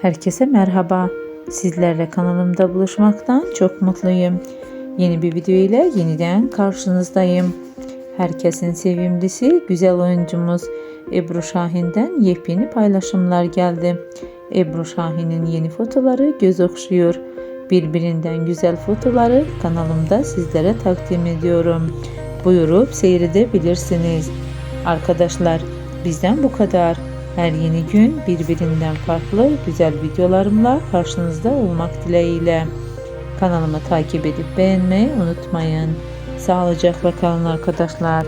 Herkese merhaba. Sizlerle kanalımda buluşmaktan çok mutluyum. Yeni bir video ile yeniden karşınızdayım. Herkesin sevimlisi güzel oyuncumuz Ebru Şahin'den yepyeni paylaşımlar geldi. Ebru Şahin'in yeni fotoları göz okşuyor. Birbirinden güzel fotoları kanalımda sizlere takdim ediyorum. Buyurup seyredebilirsiniz. Arkadaşlar bizden bu kadar. Her yeni gün birbirinden farklı güzel videolarımla karşınızda olmak dileğiyle. Kanalımı takip edip beğenmeyi unutmayın. Sağlıcakla kalın arkadaşlar.